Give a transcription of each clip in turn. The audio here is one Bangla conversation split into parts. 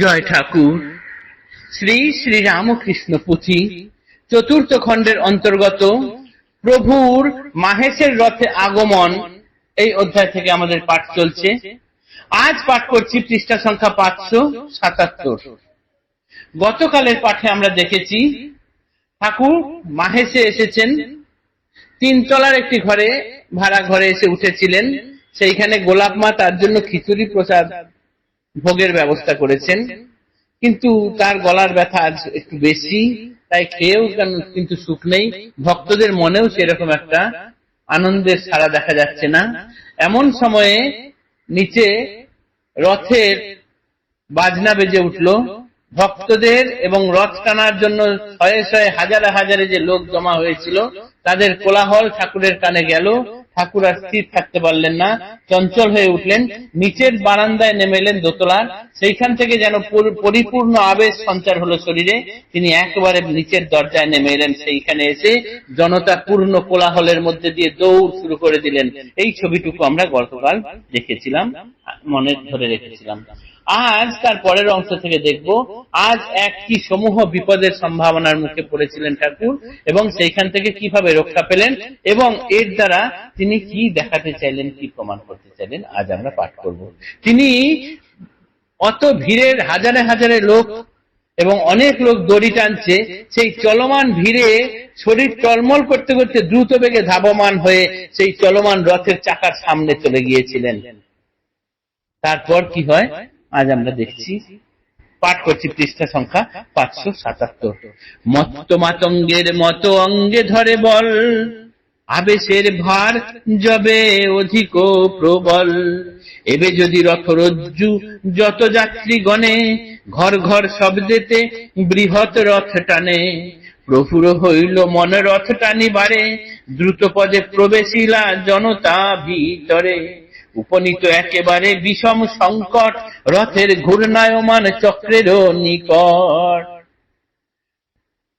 জয় ঠাকুর। শ্রী শ্রী রামকৃষ্ণ পুঁথি চতুর্থ খণ্ডের অন্তর্গত প্রভুর মাহেশের রথে আগমন এই অধ্যায় থেকে আমাদের পাঠ চলছে। আজ পাঠ করছি পৃষ্ঠা সংখ্যা পাঁচশো সাতাত্তর। গতকালের পাঠে আমরা দেখেছি, ঠাকুর মাহেশে এসেছেন তিনতলার একটি ঘরে ভাড়া ঘরে এসে উঠেছিলেন, সেইখানে গোলাপ মা তার জন্য খিচুড়ি প্রসাদ ভোগের ব্যবস্থা করেছেন। কিন্তু তার গলার ব্যথা আজ একটু বেশি, তাই খেয়েও কিন্তু সুখ নেই। ভক্তদের মনেও সেরকম একটা আনন্দের সারা দেখা যাচ্ছে না। এমন সময়ে নিচে রথের বাজনা বেজে উঠল। ভক্তদের এবং রথ টানার জন্য শয়ে শয়ে হাজারে হাজারে যে লোক জমা হয়েছিল, তাদের কোলাহল ঠাকুরের কানে গেল। ঠাকুর আর স্থির থাকতে পারলেন না। চঞ্চল হয়ে উঠলেন। নিচের বারান্দায় নেমে এলেন দোতলার সেইখান থেকে যেন পরিপূর্ণ আবেশ সঞ্চার হলো শরীরে। তিনি একেবারে নিচের দরজায় নেমে এলেন সেইখানে এসে জনতা পূর্ণ কোলাহলের মধ্যে দিয়ে দৌড় শুরু করে দিলেন। এই ছবিটুকু আমরা গতকাল দেখেছিলাম, মনে ধরে রেখেছিলাম। আজ তার পরের অংশ থেকে দেখব, আজ এক কি সমূহ বিপদের সম্ভাবনার মুখে পড়েছিলেন ঠাকুর, এবং সেইখান থেকে কীভাবে রক্ষা পেলেন, এবং এর দ্বারা তিনি কি দেখাতে চাইলেন, কি প্রমাণ করতে চাইলেন, আজ আমরা পাঠ করব। তিনি অত ভিড়ের হাজারে হাজারে লোক এবং অনেক লোক দড়ি টানছে, সেই চলমান ভিড়ে শরীর টলমল করতে করতে দ্রুত বেগে ধাবমান হয়ে সেই চলমান রথের চাকার সামনে চলে গিয়েছিলেন। তারপর কি হয়? আজ আমরা দেখছি পাঠ করছি পৃষ্ঠা সংখ্যা পাঁচশো সাতাত্তর। মত্ত মাতঙ্গের মতো অঙ্গে ধরে বল, আবেশের ভার যবে অধিক প্রবল। এবে যদি রথরজ্জু যত যাত্রী গণে, ঘর ঘর শব্দেতে বৃহৎ রথ টানে। প্রফুর হইল মনে রথ টানি টানিবারে দ্রুত পদে প্রবেশিলা জনতা ভিতরে। উপনীত একেবারে বিষম সংকট, রথের ঘূর্ণায়মান চক্রেরও নিকট।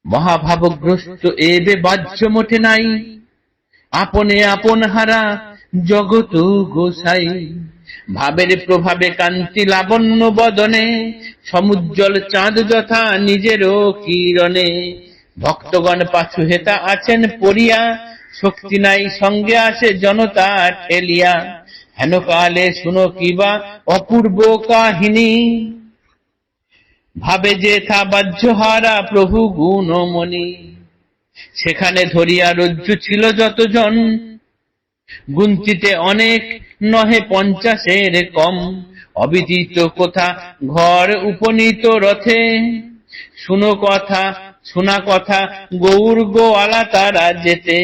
মহাভাবগ্রস্ত এবে বাহ্য মোটে নাই। আপনে আপন হারা জগত গোসাই ভাবের প্রভাবে কান্তি লাবণ্য বদনে, সমুজ্জ্বল চাঁদ যথা নিজেরও কিরণে। ভক্তগণ পাছু হেতা আছেন পড়িয়া, শক্তি নাই সঙ্গে আসে জনতা ঠেলিয়া। হেন কালে শুনো কিবা অপূর্ব কাহিনী। ভাবে যে থা বাহ্যহারা প্রভু গুণমণি। সেখানে ধরিয়া রজ্জু ছিল যতজন। গুনতিতে অনেক নহে পঞ্চাশের কম। অবিদিত কোথা ঘর উপনীত রথে। শুনো কথা শোনা কথা, গৌর গোয়ালা তারা যেতে।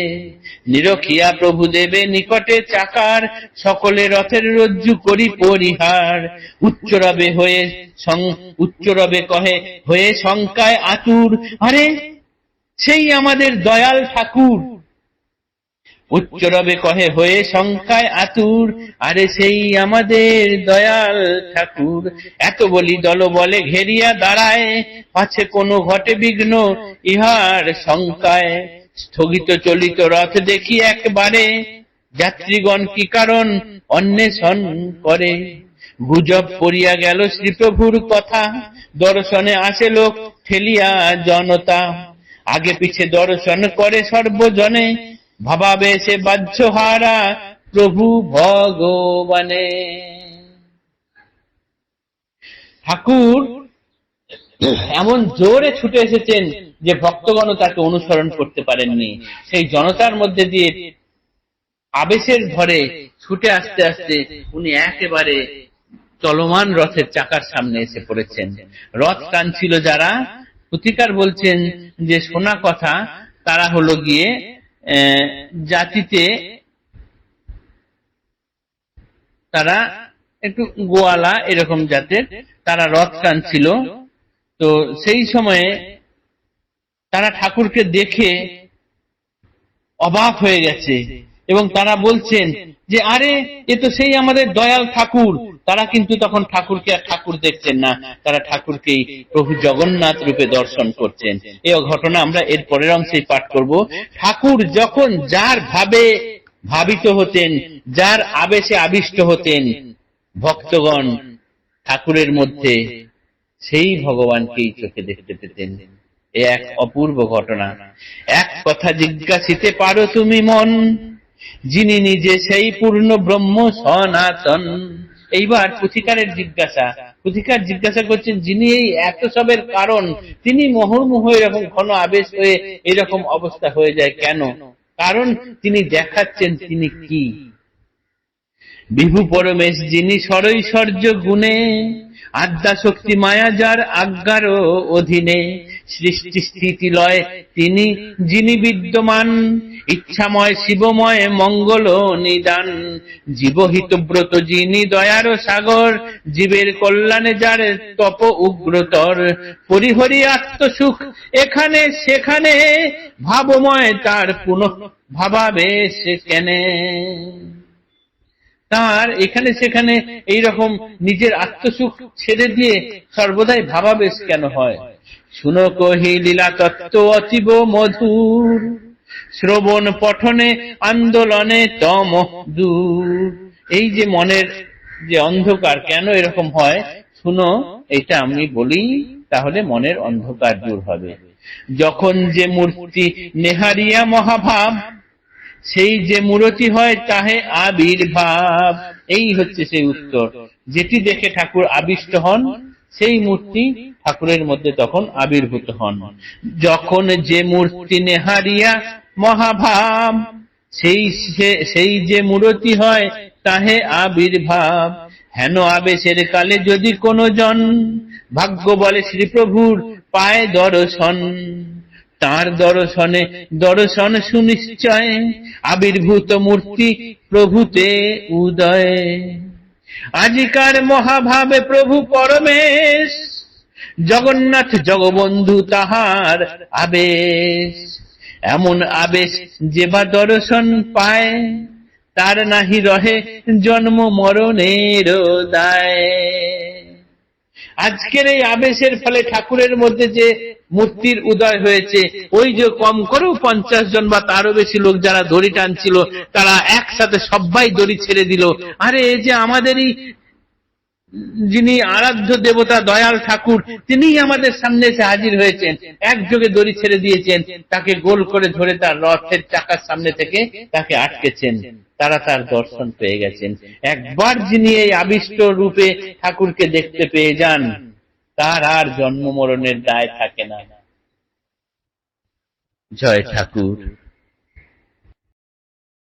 নিরখিয়া প্রভু দেবে নিকটে চাকার, সকলে রথের রজ্জু করি পরিহার। উচ্চরবে হয়ে উচ্চ উচ্চরবে কহে, হয়ে শঙ্কায় আতুর। আরে, সেই আমাদের দয়াল ঠাকুর। উচ্চরবে কহে, হয়ে শঙ্কায় আতুর, আরে সেই আমাদের দয়াল ঠাকুর। এত বলি দল বলে ঘেরিয়া দাঁড়ায়, পাছে কোনো ঘটে বিঘ্ন, ইহার শঙ্কায়। স্থগিত চলিত রথ দেখি একবারে, যাত্রীগণ কি কারণ অন্বেষণ করে? গুজব পড়িয়া গেল শ্রীপ্রভুর কথা, দর্শনে আসে লোক ঠেলিয়া জনতা। আগে পিছে দর্শন করে সর্বজনে ভাবাবে সে বাহ্য হারা প্রভু ভগবানে। ঠাকুর এমন জোরে ছুটে এসেছেন যে ভক্তগণ তাকে অনুসরণ করতে পারেননি। সেই জনতার মধ্যে দিয়ে আবেশের ভরে ছুটে আসতে আসতে উনি একেবারে চলমান রথের চাকার সামনে এসে পড়েছেন। রথ টানছিল যারা, প্রতিকার বলছেন যে শোনা কথা, তারা হলো গিয়ে জাতিতে তারা একটু গোয়ালা এরকম জাতের, তারা রথ টানছিল তো সেই সময়ে তারা ঠাকুরকে দেখে অবাক হয়ে গেছে এবং তারা বলছেন যে, আরে, এ তো সেই আমাদের দয়াল ঠাকুর। তারা কিন্তু তখন ঠাকুরকে আর ঠাকুর দেখছেন না। তারা ঠাকুরকেই প্রভু জগন্নাথ রূপে দর্শন করছেন। এই ঘটনা আমরা এর পরের অংশেই পাঠ করব। ঠাকুর যখন যার ভাবে ভাবিত হতেন, যার আবেশে আবিষ্ট হতেন, ভক্তগণ ঠাকুরের মধ্যে সেই ভগবানকেই চোখে দেখতে পেতেন। এ এক অপূর্ব ঘটনা। এক কথা জিজ্ঞাসিতে পারো তুমি মন, যিনি নিজে সেই পূর্ণ ব্রহ্ম সনাতন। এইবার পুথিকারের জিজ্ঞাসা। পুথিকার জিজ্ঞাসা করছেন, যিনি এই এত সবের কারণ, তিনি মহর্মুহ এরকম ঘন আবেশ হয়ে এরকম অবস্থা হয়ে যায় কেন? কারণ তিনি দেখাচ্ছেন তিনি কি? বিভু পরমেশ যিনি সরৈশ্বর্য গুণে, আদ্যা শক্তি মায়া যার আজ্ঞার অধীনে, সৃষ্টি স্থিতি লয় তিনি যিনি বিদ্যমান, ইচ্ছাময় শিবময় মঙ্গল নিদান জীবহিতব্রত যিনি দয়ার সাগর, জীবের কল্যাণে যার তপ উগ্রতর, পরিহরি আত্মসুখ, এখানে সেখানে, ভাবময় তার পুনঃ ভাবাবে সে কেনে। তার এখানে সেখানে এই রকম নিজের আত্মসুখ ছেড়ে দিয়ে সর্বদাই ভাবাবেশ কেন হয়? শুনো কহি লীলা তত্ত্ব অতীব মধুর, শ্রবণ পঠনে আন্দোলনে তম দূর। এই যে মনের যে অন্ধকার কেন এরকম হয়? শুনো, এটা আমি বলি, তাহলে মনের অন্ধকার দূর হবে। যখন যে মূর্তি নেহারিয়া মহাভাব সেই যে মূরতি হয় তাহে আবির্ভাব এই হচ্ছে সেই উত্তর। যেটি দেখে ঠাকুর আবিষ্ট হন, সেই মূর্তি ঠাকুরের মধ্যে তখন আবির্ভূত হন। যখন যে মূর্তি নেহারিয়া মহাভাব, সেই সেই যে মূরতি হয় তাহে আবির্ভাব হেন আবেশের কালে যদি কোনো জন ভাগ্য বলে শ্রীপ্রভুর পায় দর্শন তার দর্শনে, দর্শন সুনিশ্চয় আবির্ভূত মূর্তি প্রভুতে উদয়। আজিকার মহাভাবে প্রভু পরমেশ, জগন্নাথ জগবন্ধু তাহার আবেশ। এমন আবেশ যে বা দর্শন পায়, তার নাহি রহে জন্ম মরণের দায়। আজকের এই আবেশের ফলে ঠাকুরের মধ্যে যে মূর্তির উদয় হয়েছে। ওই যে কম করেও পঞ্চাশ জন বা তারও বেশি লোক যারা দড়ি টানছিল, তারা একসাথে সবাই দড়ি ছেড়ে দিল। আরে, এই যে আমাদেরই যিনি আরাধ্য দেবতা দয়াল ঠাকুর, তিনিই আমাদের সামনে এসে হাজির হয়েছেন। একযোগে দড়ি ছেড়ে দিয়েছেন। তাকে গোল করে ধরে তার রথের চাকার সামনে থেকে তাকে আটকেছেন। তারা তার দর্শন পেয়ে গেছেন। একবার যিনি এই আবিষ্ট রূপে ঠাকুরকে দেখতে পেয়ে যান। তার আর জন্ম মরণের দায় থাকে না। জয় ঠাকুর।